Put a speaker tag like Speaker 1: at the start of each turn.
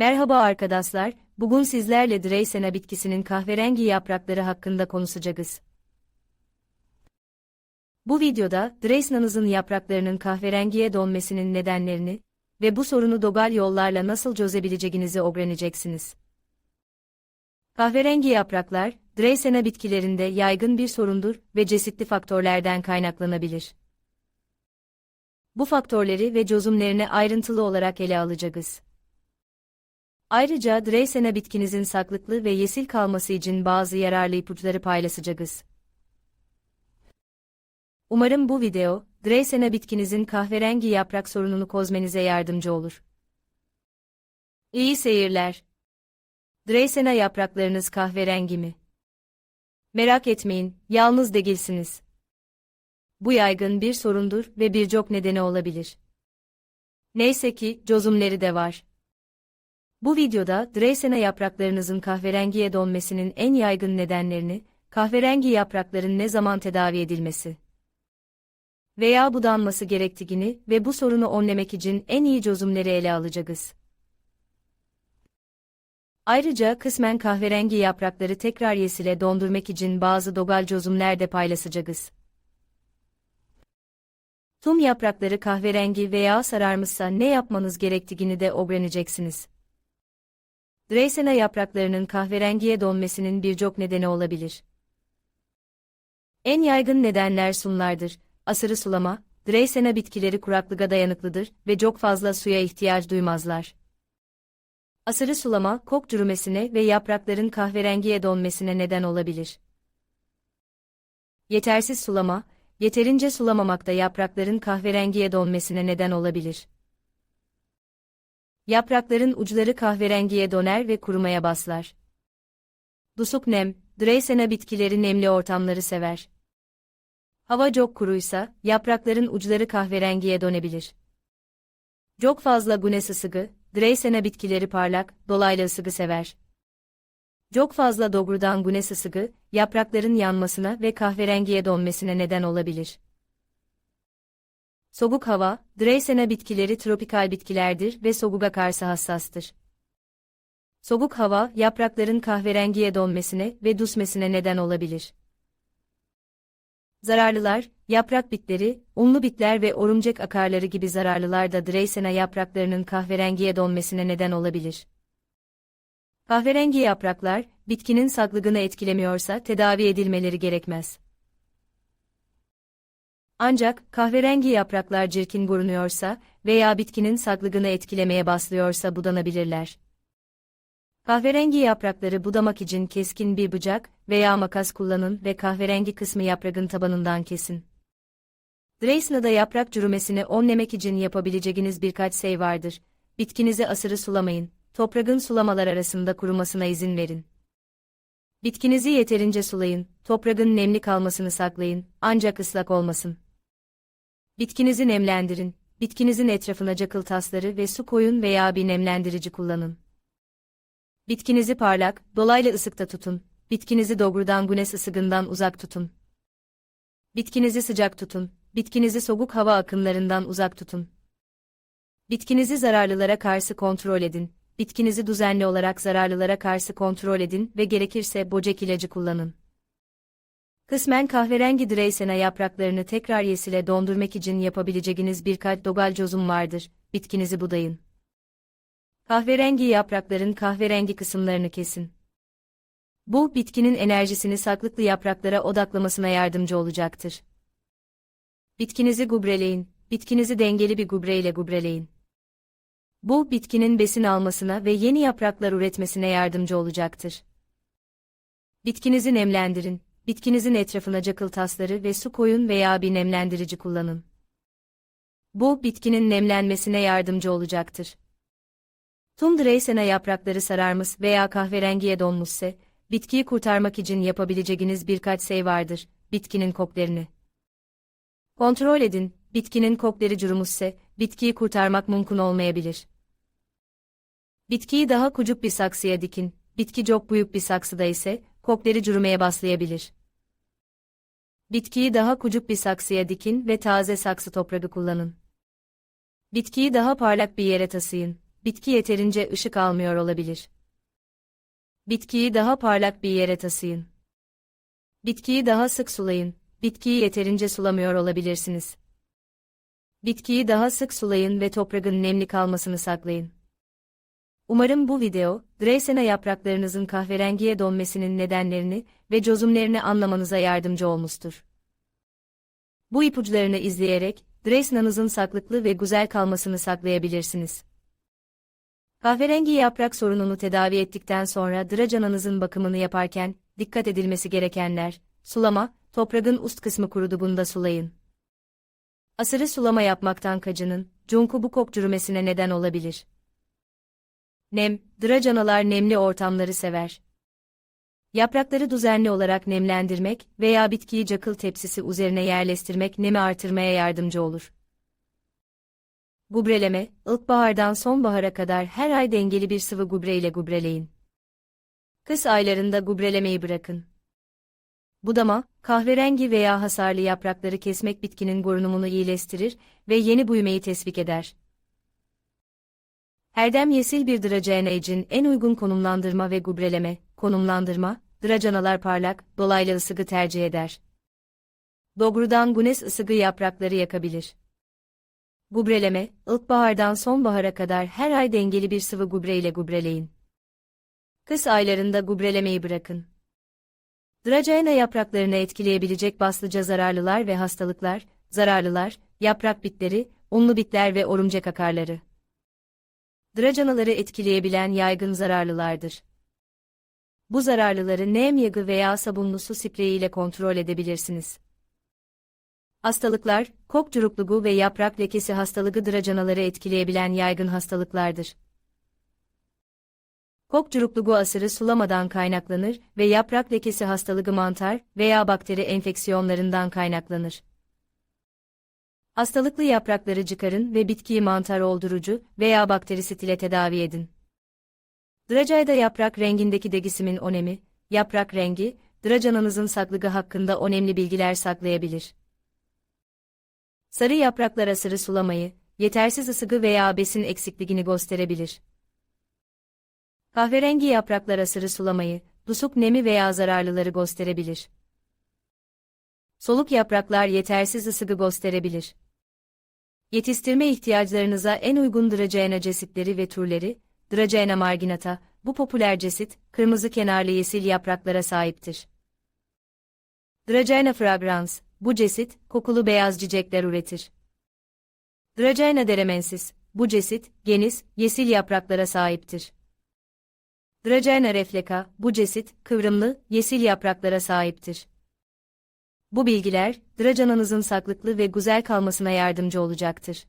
Speaker 1: Merhaba arkadaşlar, bugün sizlerle Dreysena bitkisinin kahverengi yaprakları hakkında konuşacağız. Bu videoda Dreysena'nızın yapraklarının kahverengiye dönmesinin nedenlerini ve bu sorunu dogal yollarla nasıl çözebileceğinizi öğreneceksiniz. Kahverengi yapraklar, Dreysena bitkilerinde yaygın bir sorundur ve çeşitli faktörlerden kaynaklanabilir. Bu faktörleri ve çözümlerini ayrıntılı olarak ele alacağız. Ayrıca Dreysena bitkinizin saklıklı ve yesil kalması için bazı yararlı ipuçları paylaşacağız. Umarım bu video, Dreysena bitkinizin kahverengi yaprak sorununu kozmenize yardımcı olur. İyi seyirler. Dreysena yapraklarınız kahverengi mi? Merak etmeyin, yalnız değilsiniz. Bu yaygın bir sorundur ve birçok nedeni olabilir. Neyse ki, çözümleri de var. Bu videoda Dreysena yapraklarınızın kahverengiye dönmesinin en yaygın nedenlerini, kahverengi yaprakların ne zaman tedavi edilmesi veya budanması gerektiğini ve bu sorunu önlemek için en iyi çözümleri ele alacağız. Ayrıca kısmen kahverengi yaprakları tekrar yesile dondurmak için bazı dogal çözümler de paylaşacağız. Tüm yaprakları kahverengi veya sararmışsa ne yapmanız gerektiğini de öğreneceksiniz. Dreysena yapraklarının kahverengiye dönmesinin birçok nedeni olabilir. En yaygın nedenler sunlardır. Asırı sulama, Dreysena bitkileri kuraklığa dayanıklıdır ve çok fazla suya ihtiyaç duymazlar. Asırı sulama, kok çürümesine ve yaprakların kahverengiye dönmesine neden olabilir. Yetersiz sulama, yeterince sulamamakta yaprakların kahverengiye dönmesine neden olabilir. Yaprakların uçları kahverengiye döner ve kurumaya baslar. Dusuk nem, Dreysena bitkileri nemli ortamları sever. Hava çok kuruysa, yaprakların uçları kahverengiye dönebilir. Çok fazla güneş ısıgı, Dreysena bitkileri parlak, dolaylı ısıgı sever. Çok fazla doğrudan güneş ısıgı, yaprakların yanmasına ve kahverengiye dönmesine neden olabilir. Soğuk hava, Dreysena bitkileri tropikal bitkilerdir ve soğuğa karşı hassastır. Soğuk hava, yaprakların kahverengiye dönmesine ve düşmesine neden olabilir. Zararlılar, yaprak bitleri, unlu bitler ve orumcek akarları gibi zararlılar da Dreysena yapraklarının kahverengiye dönmesine neden olabilir. Kahverengi yapraklar, bitkinin saklığını etkilemiyorsa tedavi edilmeleri gerekmez. Ancak kahverengi yapraklar cirkin görünüyorsa veya bitkinin saklığını etkilemeye başlıyorsa budanabilirler. Kahverengi yaprakları budamak için keskin bir bıçak veya makas kullanın ve kahverengi kısmı yaprağın tabanından kesin. Dreysna'da yaprak çürümesini önlemek için yapabileceğiniz birkaç şey vardır. Bitkinizi asırı sulamayın, toprağın sulamalar arasında kurumasına izin verin. Bitkinizi yeterince sulayın, toprağın nemli kalmasını saklayın, ancak ıslak olmasın. Bitkinizi nemlendirin, bitkinizin etrafına cakıl tasları ve su koyun veya bir nemlendirici kullanın. Bitkinizi parlak, dolaylı ısıkta tutun, bitkinizi doğrudan güneş ısıgından uzak tutun. Bitkinizi sıcak tutun, bitkinizi soğuk hava akımlarından uzak tutun. Bitkinizi zararlılara karşı kontrol edin, bitkinizi düzenli olarak zararlılara karşı kontrol edin ve gerekirse böcek ilacı kullanın. Kısmen kahverengi Dreysena yapraklarını tekrar yesile dondurmak için yapabileceğiniz birkaç dogal çözüm vardır, bitkinizi budayın. Kahverengi yaprakların kahverengi kısımlarını kesin. Bu, bitkinin enerjisini saklıklı yapraklara odaklamasına yardımcı olacaktır. Bitkinizi gübreleyin, bitkinizi dengeli bir gübreyle gübreleyin. Bu, bitkinin besin almasına ve yeni yapraklar üretmesine yardımcı olacaktır. Bitkinizi nemlendirin, bitkinizin etrafına cakıl tasları ve su koyun veya bir nemlendirici kullanın. Bu, bitkinin nemlenmesine yardımcı olacaktır. Tüm Dreysena yaprakları sararmış veya kahverengiye donmuşsa, bitkiyi kurtarmak için yapabileceğiniz birkaç şey vardır, bitkinin koklerini. Kontrol edin, bitkinin kokleri çürümüşse, bitkiyi kurtarmak mümkün olmayabilir. Bitkiyi daha kucuk bir saksıya dikin, bitki çok büyük bir saksıda ise, kokleri çürümeye başlayabilir. Bitkiyi daha kucuk bir saksıya dikin ve taze saksı toprağı kullanın. Bitkiyi daha parlak bir yere tasayın, bitki yeterince ışık almıyor olabilir. Bitkiyi daha parlak bir yere taşıyın. Bitkiyi daha sık sulayın, bitkiyi yeterince sulamıyor olabilirsiniz. Bitkiyi daha sık sulayın ve toprağın nemli kalmasını saklayın. Umarım bu video, Dreysena yapraklarınızın kahverengiye dönmesinin nedenlerini ve çözümlerini anlamanıza yardımcı olmuştur. Bu ipuçlarını izleyerek, Dreysena'nızın saklıklı ve güzel kalmasını saklayabilirsiniz. Kahverengi yaprak sorununu tedavi ettikten sonra dracananızın bakımını yaparken, dikkat edilmesi gerekenler, sulama, toprağın üst kısmı kurudu bunda sulayın. Asırı sulama yapmaktan kaçının, cunku bu kok çürümesine neden olabilir. Nem, dracanalar nemli ortamları sever. Yaprakları düzenli olarak nemlendirmek veya bitkiyi cakıl tepsisi üzerine yerleştirmek nemi artırmaya yardımcı olur. Gübreleme, ilkbahardan sonbahara kadar her ay dengeli bir sıvı gübre ile gübreleyin. Kış aylarında gübrelemeyi bırakın. Budama, kahverengi veya hasarlı yaprakları kesmek bitkinin görünümünü iyileştirir ve yeni büyümeyi teşvik eder. Erdem yesil bir dracana için en uygun konumlandırma ve gübreleme, konumlandırma, dracanalar parlak, dolaylı ısıgı tercih eder. Dobrudan güneş ısıgı yaprakları yakabilir. Gübreleme, ilkbahardan sonbahara kadar her ay dengeli bir sıvı gübre ile gübreleyin. Kış aylarında gübrelemeyi bırakın. Dracana yapraklarını etkileyebilecek baslıca zararlılar ve hastalıklar, zararlılar, yaprak bitleri, unlu bitler ve orumcek akarları. Dracanaları etkileyebilen yaygın zararlılardır. Bu zararlıları nem yağı veya sabunlu su spreyi ile kontrol edebilirsiniz. Hastalıklar, kok curukluğu ve yaprak lekesi hastalığı dracanaları etkileyebilen yaygın hastalıklardır. Kok curukluğu asırı sulamadan kaynaklanır ve yaprak lekesi hastalığı mantar veya bakteri enfeksiyonlarından kaynaklanır. Hastalıklı yaprakları çıkarın ve bitkiyi mantar oldurucu veya bakterisit ile tedavi edin. Dracayda yaprak rengindeki degisimin önemi, yaprak rengi, dracananızın saklığı hakkında önemli bilgiler saklayabilir. Sarı yapraklar asırı sulamayı, yetersiz ısıgı veya besin eksikliğini gösterebilir. Kahverengi yapraklar asırı sulamayı, dusuk nemi veya zararlıları gösterebilir. Soluk yapraklar yetersiz ısıgı gösterebilir. Yetiştirme ihtiyaçlarınıza en uygun Dracaena cesitleri ve türleri, Dracaena marginata, bu popüler cesit, kırmızı kenarlı yeşil yapraklara sahiptir. Dracaena fragrans, bu cesit, kokulu beyaz çiçekler üretir. Dracaena deremensis, bu cesit, geniş, yeşil yapraklara sahiptir. Dracaena refleca, bu cesit, kıvrımlı, yeşil yapraklara sahiptir. Bu bilgiler, dracananızın saklıklı ve güzel kalmasına yardımcı olacaktır.